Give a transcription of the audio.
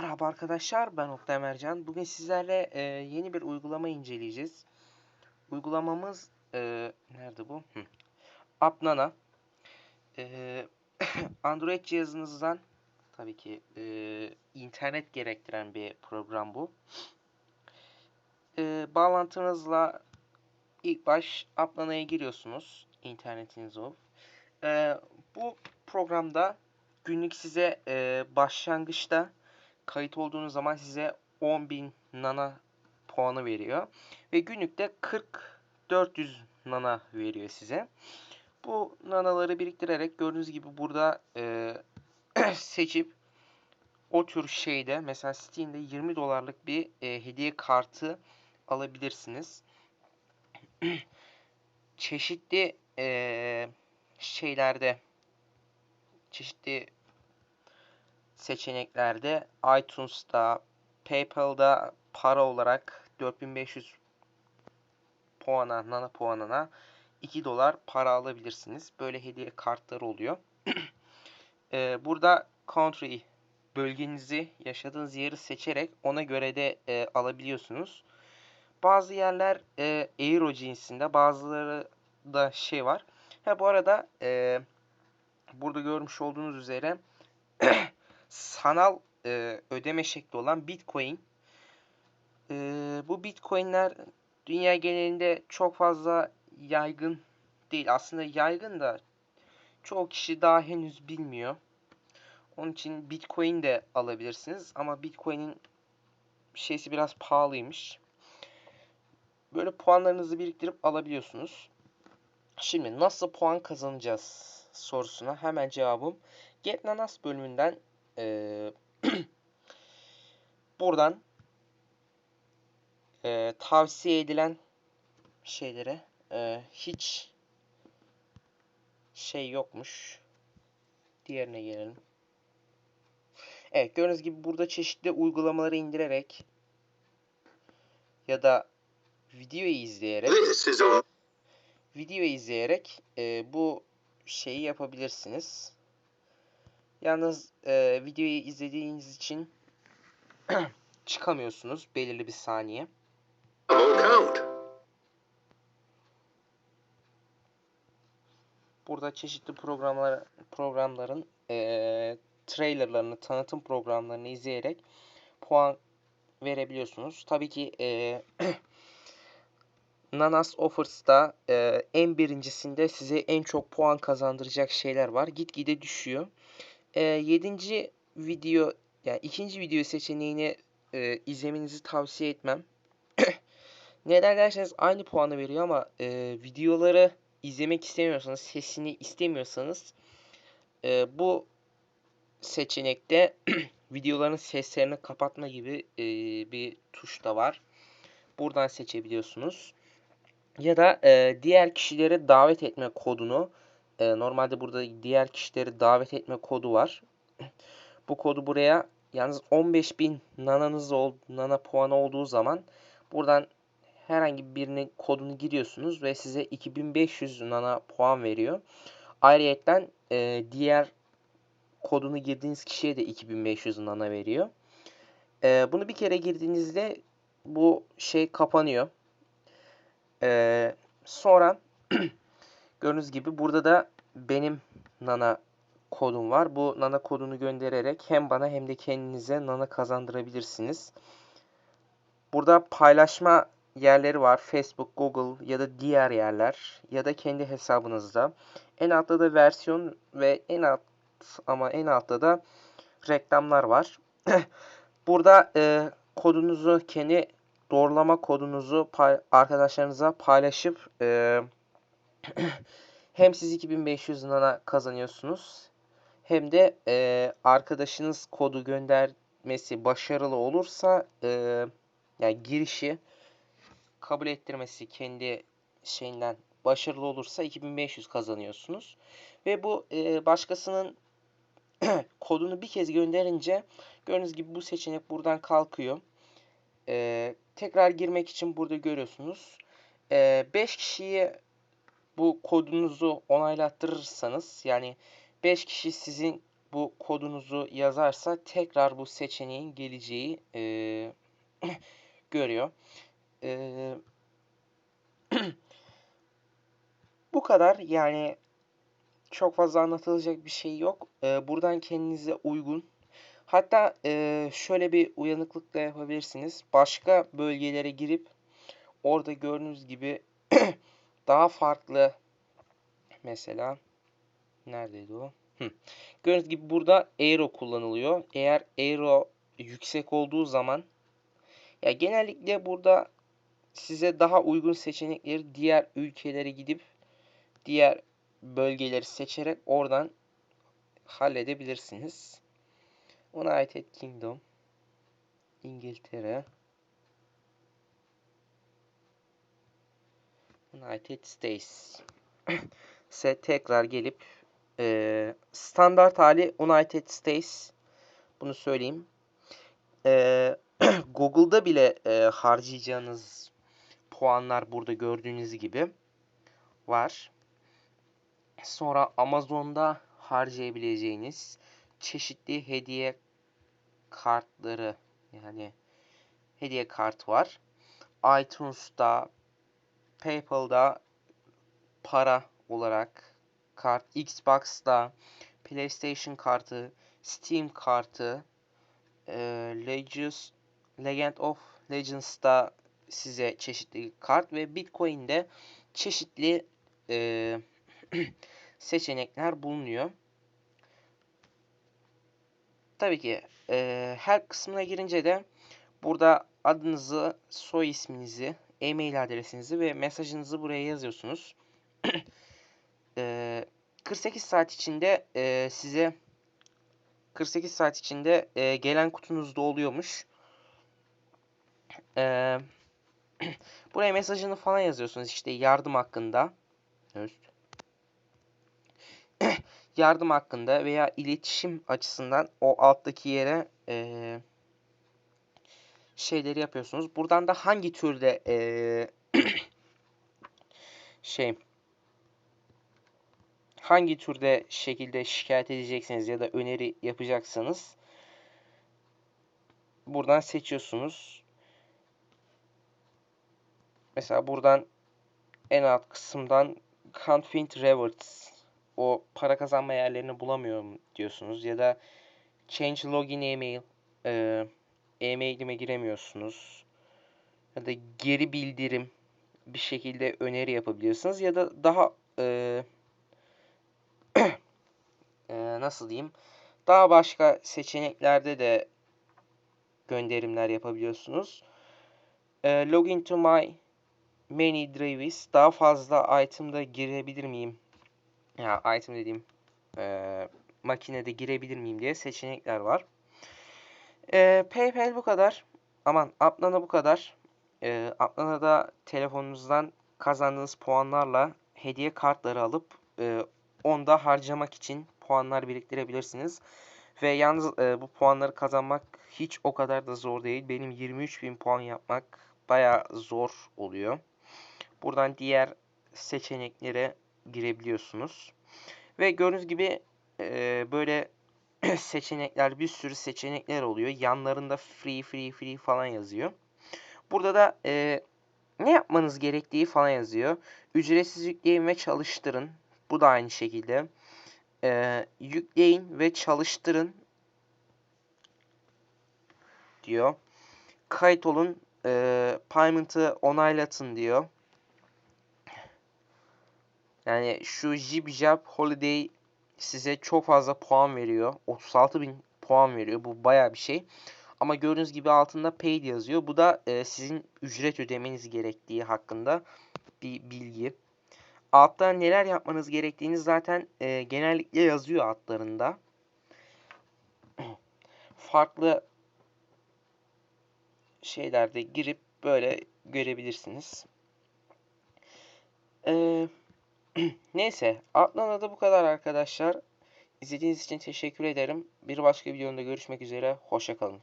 Merhaba arkadaşlar, ben Oktay Mercan. Bugün sizlerle e, yeni bir uygulama inceleyeceğiz. Uygulamamız e, nerede bu? Hı. Apnana. E, Android cihazınızdan tabii ki e, internet gerektiren bir program bu. E, bağlantınızla ilk baş Apnana'ya giriyorsunuz. İnternetiniz olup. E, bu programda günlük size e, başlangıçta kayıt olduğunuz zaman size 10.000 nana puanı veriyor. Ve günlükte 40-400 nana veriyor size. Bu nanaları biriktirerek gördüğünüz gibi burada e, seçip o tür şeyde mesela Steam'de 20 dolarlık bir e, hediye kartı alabilirsiniz. çeşitli e, şeylerde çeşitli seçeneklerde iTunes'ta, PayPal'da para olarak 4500 puana, nana puanına 2 dolar para alabilirsiniz. Böyle hediye kartları oluyor. ee, burada country bölgenizi, yaşadığınız yeri seçerek ona göre de e, alabiliyorsunuz. Bazı yerler e, Euro cinsinde, bazıları da şey var. Ha bu arada e, burada görmüş olduğunuz üzere sanal e, ödeme şekli olan Bitcoin. E, bu Bitcoin'ler dünya genelinde çok fazla yaygın değil. Aslında yaygın da çoğu kişi daha henüz bilmiyor. Onun için Bitcoin de alabilirsiniz ama Bitcoin'in şeysi biraz pahalıymış. Böyle puanlarınızı biriktirip alabiliyorsunuz. Şimdi nasıl puan kazanacağız sorusuna hemen cevabım Get Nanas bölümünden ee, buradan e, tavsiye edilen şeylere e, hiç şey yokmuş. Diğerine gelelim. Evet gördüğünüz gibi burada çeşitli uygulamaları indirerek ya da videoyu izleyerek video izleyerek e, bu şeyi yapabilirsiniz. Yalnız e, videoyu izlediğiniz için çıkamıyorsunuz belirli bir saniye. Burada çeşitli programlar programların e, trailerlarını, tanıtım programlarını izleyerek puan verebiliyorsunuz. Tabii ki e, Nanas Offers'ta e, en birincisinde size en çok puan kazandıracak şeyler var. Gitgide düşüyor. E, yedinci video yani ikinci video seçeneğini e, izlemenizi tavsiye etmem. Neden derseniz aynı puanı veriyor ama e, videoları izlemek istemiyorsanız, sesini istemiyorsanız e, bu seçenekte videoların seslerini kapatma gibi e, bir tuş da var. Buradan seçebiliyorsunuz. Ya da e, diğer kişileri davet etme kodunu e, normalde burada diğer kişileri davet etme kodu var. Bu kodu buraya yalnız 15.000 nananız ol, nana puanı olduğu zaman buradan herhangi birinin kodunu giriyorsunuz ve size 2500 nana puan veriyor. Ayrıyeten e, diğer kodunu girdiğiniz kişiye de 2500 nana veriyor. E, bunu bir kere girdiğinizde bu şey kapanıyor. E, sonra gördüğünüz gibi burada da benim nana kodum var. Bu nana kodunu göndererek hem bana hem de kendinize nana kazandırabilirsiniz. Burada paylaşma yerleri var. Facebook, Google ya da diğer yerler ya da kendi hesabınızda. En altta da versiyon ve en alt ama en altta da reklamlar var. Burada e, kodunuzu kendi doğrulama kodunuzu pay arkadaşlarınıza paylaşıp e, hem siz 2500 nana kazanıyorsunuz hem de e, arkadaşınız kodu göndermesi başarılı olursa e, yani girişi kabul ettirmesi kendi şeyinden başarılı olursa 2500 kazanıyorsunuz. Ve bu e, başkasının kodunu bir kez gönderince gördüğünüz gibi bu seçenek buradan kalkıyor. E, tekrar girmek için burada görüyorsunuz. 5 e, kişiye bu kodunuzu onaylattırırsanız yani 5 kişi sizin bu kodunuzu yazarsa tekrar bu seçeneğin geleceği e, görüyor. E, bu kadar yani çok fazla anlatılacak bir şey yok. E, buradan kendinize uygun Hatta e, şöyle bir uyanıklık da yapabilirsiniz. Başka bölgelere girip orada gördüğünüz gibi daha farklı mesela neredeydi o? Gördüğünüz gibi burada Aero kullanılıyor. Eğer Aero yüksek olduğu zaman ya genellikle burada size daha uygun seçenekleri diğer ülkelere gidip diğer bölgeleri seçerek oradan halledebilirsiniz. United Kingdom, İngiltere, United States ise tekrar gelip e, standart hali United States bunu söyleyeyim. E, Google'da bile e, harcayacağınız puanlar burada gördüğünüz gibi var. Sonra Amazon'da harcayabileceğiniz çeşitli hediye kartları yani hediye kart var. iTunes'ta, PayPal'da para olarak kart, Xbox'ta PlayStation kartı, Steam kartı, e, Legends, Legend of Legends'ta size çeşitli kart ve Bitcoin'de çeşitli e, seçenekler bulunuyor. Tabii ki e, her kısmına girince de burada adınızı, soy isminizi, e-mail adresinizi ve mesajınızı buraya yazıyorsunuz. e, 48 saat içinde size 48 saat içinde gelen kutunuzda oluyormuş. Buraya mesajını falan yazıyorsunuz işte yardım hakkında. Yardım hakkında veya iletişim açısından o alttaki yere e, şeyleri yapıyorsunuz. Buradan da hangi türde e, şey hangi türde şekilde şikayet edeceksiniz ya da öneri yapacaksanız buradan seçiyorsunuz. Mesela buradan en alt kısımdan Can't find rewards o para kazanma yerlerini bulamıyorum diyorsunuz ya da change login email e, e-mailime giremiyorsunuz. Ya da geri bildirim bir şekilde öneri yapabiliyorsunuz. Ya da daha e, e, nasıl diyeyim? Daha başka seçeneklerde de gönderimler yapabiliyorsunuz. E, login to my many drives. Daha fazla item'da girebilir miyim? Ya item dediğim e, makinede girebilir miyim diye seçenekler var. E, PayPal bu kadar. Aman Apnana bu kadar. E, Apnana'da telefonunuzdan kazandığınız puanlarla hediye kartları alıp e, onda harcamak için puanlar biriktirebilirsiniz. Ve yalnız e, bu puanları kazanmak hiç o kadar da zor değil. Benim 23.000 puan yapmak baya zor oluyor. Buradan diğer seçeneklere girebiliyorsunuz. Ve gördüğünüz gibi e, böyle seçenekler bir sürü seçenekler oluyor. Yanlarında free free free falan yazıyor. Burada da e, ne yapmanız gerektiği falan yazıyor. Ücretsiz yükleyin ve çalıştırın. Bu da aynı şekilde. E, yükleyin ve çalıştırın diyor. Kayıt olun. E, payment'ı onaylatın diyor. Yani şu Jib Jab Holiday size çok fazla puan veriyor. 36 bin puan veriyor. Bu baya bir şey. Ama gördüğünüz gibi altında paid yazıyor. Bu da e, sizin ücret ödemeniz gerektiği hakkında bir bilgi. Altta neler yapmanız gerektiğini zaten e, genellikle yazıyor altlarında. Farklı şeylerde girip böyle görebilirsiniz. Eee Neyse. Atlana'da bu kadar arkadaşlar. İzlediğiniz için teşekkür ederim. Bir başka videomda görüşmek üzere. Hoşçakalın.